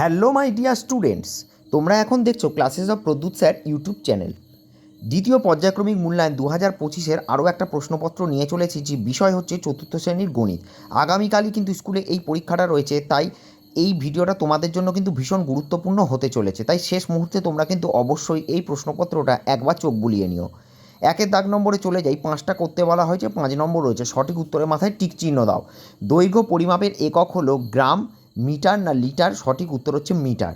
Hello my dear students তোমরা এখন দেখছ classes of Pradyut sir YouTube channel দ্বিতীয় পর্যায়ক্রমিক মূল্যায়ন দু হাজার পঁচিশের আরও একটা প্রশ্নপত্র নিয়ে চলেছি, যে বিষয় হচ্ছে চতুর্থ শ্রেণির গণিত। আগামীকালই কিন্তু স্কুলে এই পরীক্ষাটা রয়েছে, তাই এই ভিডিওটা তোমাদের জন্য কিন্তু ভীষণ গুরুত্বপূর্ণ হতে চলেছে। তাই শেষ মুহূর্তে তোমরা কিন্তু অবশ্যই এই প্রশ্নপত্রটা একবার চোখ বুলিয়ে নিও। একের দাগ নম্বরে চলে যাই, পাঁচটা করতে বলা হয়েছে, পাঁচ নম্বর রয়েছে, সঠিক উত্তরের মাথায় টিক চিহ্ন দাও। দৈর্ঘ্য পরিমাপের একক হলো গ্রাম মিটার না লিটার? সঠিক উত্তর হচ্ছে মিটার।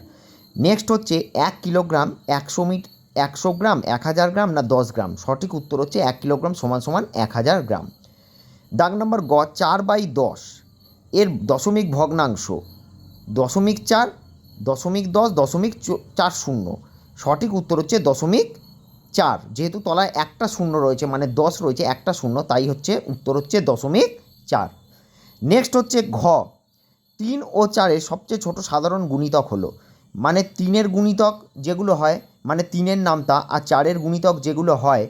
নেক্সট হচ্ছে এক কিলোগ্রাম একশো মিট একশো গ্রাম, এক হাজার গ্রাম না দশ গ্রাম? সঠিক উত্তর হচ্ছে এক কিলোগ্রাম সমান সমান এক হাজার গ্রাম। দাগ নম্বর গ, চার বাই দশ। এর দশমিক ভগ্নাংশ দশমিক চার, দশমিক দশ, দশমিক চার শূন্য। সঠিক উত্তর হচ্ছে দশমিক চার। যেহেতু তলায় একটা শূন্য রয়েছে মানে দশ রয়েছে, একটা শূন্য, তাই হচ্ছে উত্তর হচ্ছে দশমিক চার। নেক্সট হচ্ছে ঘ। তিন ও চারের সবচেয়ে ছোট সাধারণ গুণিতক হলো। মানে তিনের গুণিতক যেগুলো হয় মানে তিনের নামতা আর চারের গুণিতক যেগুলো হয়,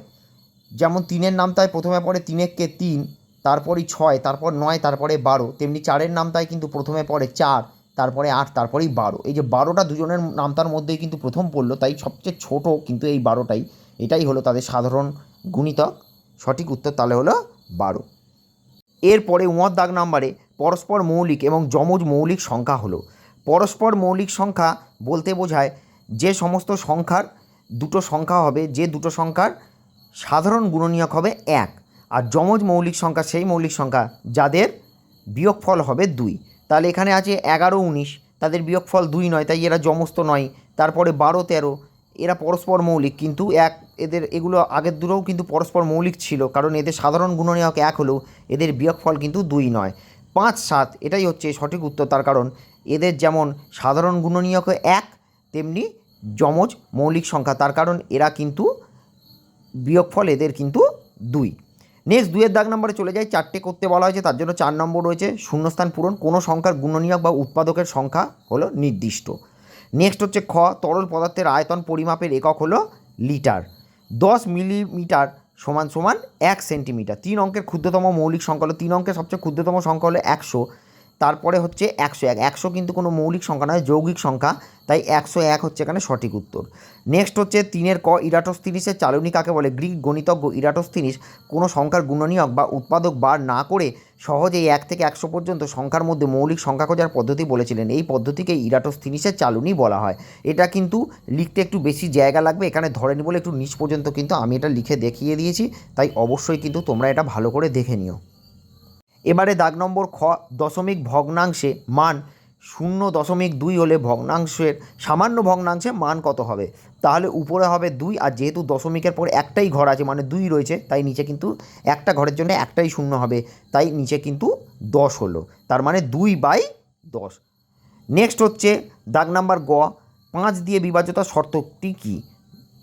যেমন তিনের নামতায় প্রথমে পড়ে তিনেককে তিন, তারপরেই ছয়, তারপর নয়, তারপরে বারো, তেমনি চারের নামতায় কিন্তু প্রথমে পড়ে চার, তারপরে আট, তারপরেই বারো। এই যে বারোটা দুজনের নামতার মধ্যেই কিন্তু প্রথম পড়ল, তাই সবচেয়ে ছোট কিন্তু এই বারোটাই, এটাই হলো তাদের সাধারণ গুণিতক। সঠিক উত্তর তাহলে হলো বারো। এরপরে উমর দাগ নাম্বারে পরস্পর মৌলিক এবং যমজ মৌলিক সংখ্যা হলো। পরস্পর মৌলিক সংখ্যা বলতে বোঝায় যে সমস্ত সংখ্যার দুটো সংখ্যা হবে, যে দুটো সংখ্যার সাধারণ গুণনীয়ক হবে এক। আর যমজ মৌলিক সংখ্যা সেই মৌলিক সংখ্যা যাদের বিয়োগফল হবে দুই। তাহলে এখানে আছে এগারো উনিশ, তাদের বিয়োগফল দুই নয়, তাই এরা যমস্ত নয়। তারপরে বারো তেরো, এরা পরস্পর মৌলিক, কিন্তু এক এদের এগুলো আগের দুটোও কিন্তু পরস্পর মৌলিক ছিল, কারণ এদের সাধারণ গুণনীয়ক এক হলেও এদের বিয়োগফল কিন্তু দুই নয়। পাঁচ সাত, এটাই হচ্ছে সঠিক উত্তর। তার কারণ এদের যেমন সাধারণ গুণনীয়ক এক, তেমনি যমজ মৌলিক সংখ্যা। তার কারণ এরা কিন্তু বিয়োগফল এদের কিন্তু দুই। নেক্সট দুয়ের দাগ নম্বরে চলে যায় চারটে করতে বলা হয়েছে, তার জন্য চার নম্বর রয়েছে, শূন্যস্থান পূরণ। কোনো সংখ্যার গুণনীয়ক বা উৎপাদকের সংখ্যা হলো নির্দিষ্ট। নেক্সট হচ্ছে খ, তরল পদার্থের আয়তন পরিমাপের একক হলো লিটার। দশ মিলিমিটার সমান সমান এক সেন্টিমিটার। তিন অঙ্কের ক্ষুদ্রতম মৌলিক সংখ্যা হলো, তিন অঙ্কের সবচেয়ে ক্ষুদ্রতম সংখ্যা হলো একশো। তারপরে হচ্ছে একশো এক। একশো কিন্তু কোনো মৌলিক সংখ্যা নয়, যৌগিক সংখ্যা। তাই একশো এক হচ্ছে এখানে সঠিক উত্তর। নেক্সট হচ্ছে তিনের ক ইরাটোস্থিনিসের চালনী কাকে বলে? গ্রিক গণিতজ্ঞ ইরাটোস্থিনিস কোনো সংখ্যার গুণনীয়ক বা উৎপাদক বার না করে সহজেই এক থেকে একশো পর্যন্ত সংখ্যার মধ্যে মৌলিক সংখ্যা খোঁজার পদ্ধতি বলেছিলেন। এই পদ্ধতিকে ইরাটোস্থিনিসের চালনী বলা হয়। এটা কিন্তু লিখতে একটু বেশি জায়গা লাগবে। এখানে ধরেনি বলে একটু নিচ পর্যন্ত কিন্তু আমি এটা লিখে দেখিয়ে দিয়েছি। তাই অবশ্যই কিন্তু তোমরা এটা ভালো করে দেখে নিও। এবারে দাগ নম্বর খ দশমিক ভগ্নাংশে মান শূন্য দশমিক দুই হলে ভগ্নাংশের সামান্য ভগ্নাংশে মান কত হবে? তাহলে উপরে হবে দুই আর যেহেতু দশমিকের পর একটাই ঘর আছে মানে দুই রয়েছে, তাই নিচে কিন্তু একটা ঘরের জন্য একটাই শূন্য হবে, তাই নিচে কিন্তু দশ হলো, তার মানে দুই বাই দশ। নেক্সট হচ্ছে দাগ নাম্বার গ, পাঁচ দিয়ে বিভাজ্যতার শর্তটি কী?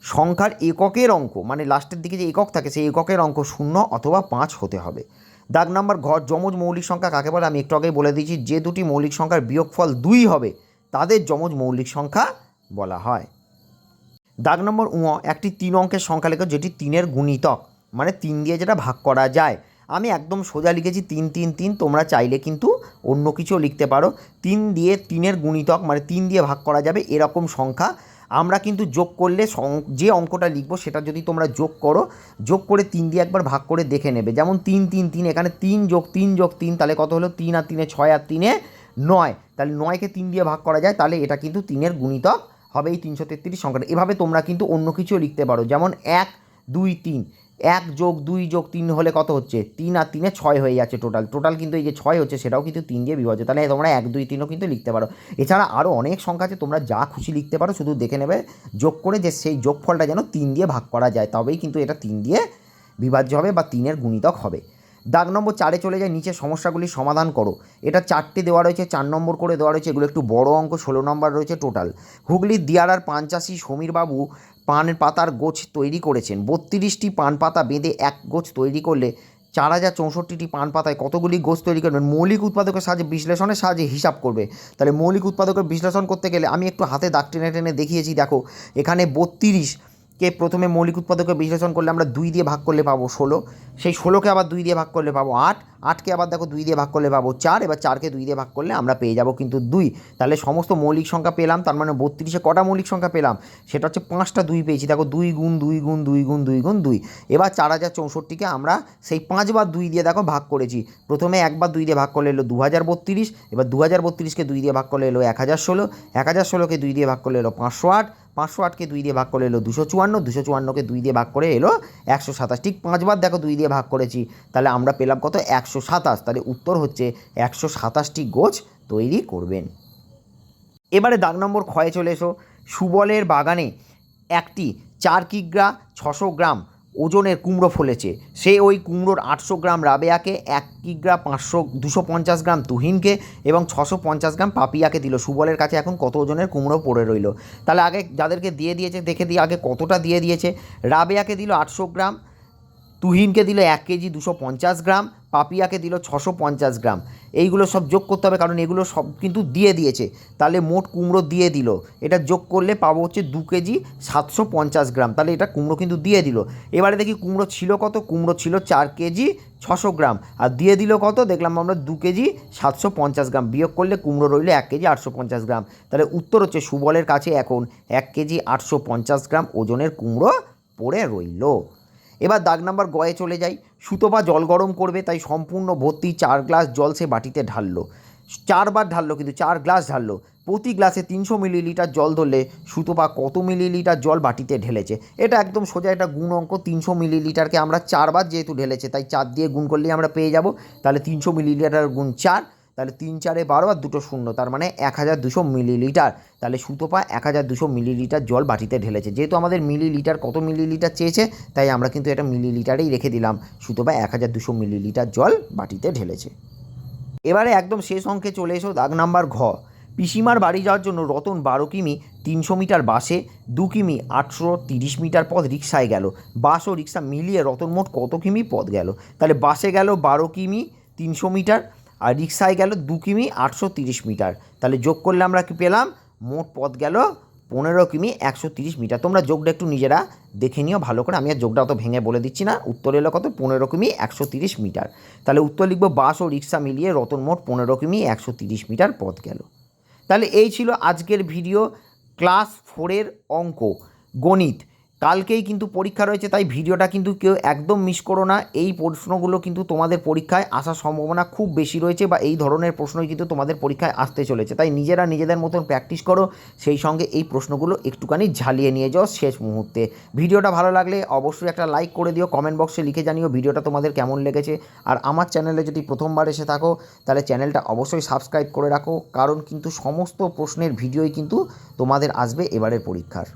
সংখ্যার এককের অঙ্ক মানে লাস্টের দিকে যে একক থাকে, সেই এককের অঙ্ক শূন্য অথবা পাঁচ হতে হবে। দাগ নাম্বার, ঘর, যমজ মৌলিক সংখ্যা কাকে বলে? আমি একটু আগেই বলে দিয়েছি, যে দুটি মৌলিক সংখ্যার বিয়োগফল দুই হবে, তাদের যমজ মৌলিক সংখ্যা বলা হয়। দাগ নম্বর উঁ, একটি তিন অঙ্কের সংখ্যা লেখা যেটি তিনের গুণিতক মানে তিন দিয়ে যেটা ভাগ করা যায়। আমি একদম সোজা লিখেছি তিন তিন তিন, তোমরা চাইলে কিন্তু অন্য কিছুও লিখতে পারো। তিন দিয়ে তিনের গুণিতক মানে তিন দিয়ে ভাগ করা যাবে এরকম সংখ্যা। আমরা কিন্তু যোগ করলে যে অঙ্কটা লিখব সেটা যদি তোমরা যোগ করো, যোগ করে তিন দিয়ে একবার ভাগ করে দেখে নেবে। যেমন তিন তিন তিন, এখানে তিন যোগ তিন যোগ তিন, তাহলে কত হলো? তিন আর তিনে ছয় আর তিনে নয়। তাহলে নয়কে তিন দিয়ে ভাগ করা যায়, তাহলে এটা কিন্তু তিনের গুণিতক হবে এই তিনশো তেত্রিশ সংখ্যাটা। এভাবে তোমরা কিন্তু অন্য কিছুও লিখতে পারো। যেমন এক, দুই, তিন। এক যোগ দুই যোগ তিন হলে কত হচ্ছে? তিন আর তিনে ছয় হয়ে যাচ্ছে টোটাল টোটাল কিন্তু এই যে ছয় হচ্ছে, সেটাও কিন্তু তিন দিয়ে বিভাজ্য তাহলে তোমরা এক, দুই, তিনও কিন্তু লিখতে পারো। এছাড়া আরও অনেক সংখ্যা আছে, তোমরা যা খুশি লিখতে পারো, শুধু দেখে নেবে, যোগ করে যে সেই যোগফলটা যেন তিন দিয়ে ভাগ করা যায়, তবেই কিন্তু এটা তিন দিয়ে বিভাজ্য হবে বা তিনের গুণিতক হবে। দাগ নম্বর চারে চলে যায় নিচে সমস্যাগুলি সমাধান করো। এটা চারটে দেওয়া রয়েছে, চার নম্বর করে দেওয়া রয়েছে, এগুলো একটু বড় অঙ্ক, ষোলো নম্বর রয়েছে টোটাল হুগলির দিয়ারার পাঞ্চাশি সমীরবাবু পান পাতার গোছ তৈরি করেছেন। বত্রিশটি পান পাতা বেঁধে এক গোছ তৈরি করলে চার হাজার চৌষট্টিটি পান পাতায় কতগুলি গোছ তৈরি করবেন? মৌলিক উৎপাদকের সাহায্যে বিশ্লেষণের সাহায্যে হিসাব করবে। তাহলে মৌলিক উৎপাদকের বিশ্লেষণ করতে গেলে আমি একটু হাতে দাগ টেনে টেনে দেখিয়েছি, দেখো। এখানে বত্রিশ কে প্রথমে মৌলিক উৎপাদকে বিশ্লেষণ করলে আমরা দুই দিয়ে ভাগ করলে পাবো ষোলো। সেই ষোলোকে আবার দুই দিয়ে ভাগ করলে পাবো আট। আটকে আবার দেখো দুই দিয়ে ভাগ করলে পাবো চার। এবার চারকে দুই দিয়ে ভাগ করলে আমরা পেয়ে যাব কিন্তু দুই। তাহলে সমস্ত মৌলিক সংখ্যা পেলাম, তার মানে বত্রিশে কটা মৌলিক সংখ্যা পেলাম? সেটা হচ্ছে পাঁচটা দুই পেয়েছি। দেখো দুই গুণ দুই গুণ দুই গুণ দুই গুণ, দুই। এবার চার হাজার চৌষট্টিকে আমরা সেই পাঁচবার দুই দিয়ে দেখো ভাগ করেছি। প্রথমে একবার দুই দিয়ে ভাগ করলে এলো দু হাজার বত্রিশ। এবার দু হাজার বত্রিশকে দুই দিয়ে ভাগ করলে এলো এক হাজার ষোলো। এক হাজার ষোলোকে দুই দিয়ে ভাগ করলে এলো পাঁচশো আট। পাঁচশো আটকে দুই দিয়ে ভাগ করে এলো দুশো চুয়ান্ন, দুশো চুয়ান্নকে দুই দিয়ে ভাগ করে এলো একশো সাতাশ। ঠিক পাঁচবার দেখো দুই দিয়ে ভাগ করেছি। তাহলে আমরা পেলাম কত? একশো সাতাশ। তাহলে উত্তর হচ্ছে একশো সাতাশটি গোছ তৈরি করবেন। এবারে দাগ নম্বর ক্ষয়ে চলে এসো। সুবলের বাগানে একটি চার কিগ্রা, ছশো গ্রাম ওজনের কুমড়ো ফলেছে। সে ওই কুমড়োর আটশো গ্রাম রাবেয়াকে এক কিগ্রা পাঁচশো, দুশো পঞ্চাশ গ্রাম তুহিনকে এবং ছশো পঞ্চাশ গ্রাম পাপিয়াকে দিল। সুবলের কাছে এখন কত ওজনের কুমড়ো পড়ে রইল? তাহলে আগে যাদেরকে দিয়ে দিয়েছে, দেখে দিয়ে আগে কতটা দিয়ে দিয়েছে? রাবেয়াকে দিল আটশো গ্রাম, তুহিনকে দিল এক কেজি দুশো পঞ্চাশ গ্রাম, পাপিয়াকে দিল ছশো পঞ্চাশ গ্রাম। এইগুলো সব যোগ করতে হবে, কারণ এগুলো সব কিন্তু দিয়ে দিয়েছে। তাহলে মোট কুমড়ো দিয়ে দিল। এটা যোগ করলে পাবো হচ্ছে দু কেজি সাতশো পঞ্চাশ গ্রাম। তাহলে এটা কুমড়ো কিন্তু দিয়ে দিল। এবারে দেখি কুমড়ো ছিল কত? কুমড়ো ছিল চার কেজি ছশো গ্রাম। আর দিয়ে দিল কত? দেখলাম আমরা দু কেজি সাতশো পঞ্চাশ গ্রাম। বিয়োগ করলে কুমড়ো রইল এক কেজি আটশো পঞ্চাশ গ্রাম। তাহলে উত্তর হচ্ছে সুবলের কাছে এখন এক কেজি আটশো পঞ্চাশ গ্রাম ওজনের কুমড়ো পড়ে রইল। এবার দাগ নাম্বার গয়ে চলে যাই। সুতোপা জল গরম করবে, তাই সম্পূর্ণ ভর্তি চার গ্লাস জল সে বাটিতে ঢাললো। চারবার ঢাললো কিন্তু, চার গ্লাস ঢাললো। প্রতি গ্লাসে তিনশো মিলিলিটার জল ধরলে সুতোপা কত মিলিলিটার জল বাটিতে ঢেলেছে। এটা একদম সোজা একটা গুণ অঙ্ক, তিনশো মিলিলিটারকে আমরা চারবার যেহেতু ঢেলেছে, তাই চার দিয়ে গুণ করলেই আমরা পেয়ে যাব। তাহলে তিনশো মিলিলিটার গুণ চার তাহলে তিন চারে বারো আর দুটো শূন্য, তার মানে এক হাজার দুশো মিলিলিটার। তাহলে সুতো সুতোপা এক হাজার দুশো মিলিলিটার জল বাটিতে ঢেলেছে। যেহেতু আমাদের মিলিলিটার কত মিলিলিটার চেয়েছে, তাই আমরা কিন্তু এটা মিলিলিটারেই রেখে দিলাম। সুতো সুতোপা এক হাজার দুশো মিলিলিটার জল বাটিতে ঢেলেছে। এবারে একদম শেষ অঙ্কে চলে এসো দাগ নাম্বার ঘ। পিসিমার বাড়ি যাওয়ার জন্য রতন বারো কিমি, তিনশো মিটার বাসে, দু কিমি, আটশো তিরিশ মিটার পথ রিক্সায় গেল। বাস ও রিক্সা মিলিয়ে রতন মোট কত কিমি পথ গেল? তাহলে বাসে গেল বারো কিমি, তিনশো মিটার আর রিক্সায় গেল দু কিমি আটশো তিরিশ মিটার। তাহলে যোগ করলে আমরা কি পেলাম? মোট পথ গেল পনেরো কিমি একশো তিরিশ মিটার। তোমরা যোগটা একটু নিজেরা দেখে নিও ভালো করে। আমি আর যোগটা অত ভেঙে বলে দিচ্ছি না। উত্তর এলো কত? পনেরো কিমি একশো তিরিশ মিটার। তাহলে উত্তর লিখব বাস ও রিক্সা মিলিয়ে রতন মোট পনেরো কিমি একশো তিরিশ মিটার পথ গেল। তাহলে এই ছিল আজকের ভিডিও ক্লাস ফোরের অঙ্ক। গণিত। কালকেই কিন্তু পরীক্ষা রয়েছে, তাই ভিডিওটা কিন্তু কেউ একদম মিস করো না। এই প্রশ্নগুলো কিন্তু তোমাদের পরীক্ষায় আসার সম্ভাবনা খুব বেশি রয়েছে বা এই ধরনের প্রশ্নই কিন্তু তোমাদের পরীক্ষায় আসতে চলেছে। তাই নিজেরা নিজেদের মতন প্র্যাকটিস করো, সেই সঙ্গে এই প্রশ্নগুলো একটুখানি ঝালিয়ে নিয়ে যাও শেষ মুহূর্তে। ভিডিওটা ভালো লাগলে অবশ্যই একটা লাইক করে দিও কমেন্ট বক্সে লিখে জানিও ভিডিওটা তোমাদের কেমন লেগেছে। আর আমার চ্যানেলে যদি প্রথমবার এসে থাকো, তাহলে চ্যানেলটা অবশ্যই সাবস্ক্রাইব করে রাখো, কারণ কিন্তু সমস্ত প্রশ্নের ভিডিওই কিন্তু তোমাদের আসবে এবারের পরীক্ষার।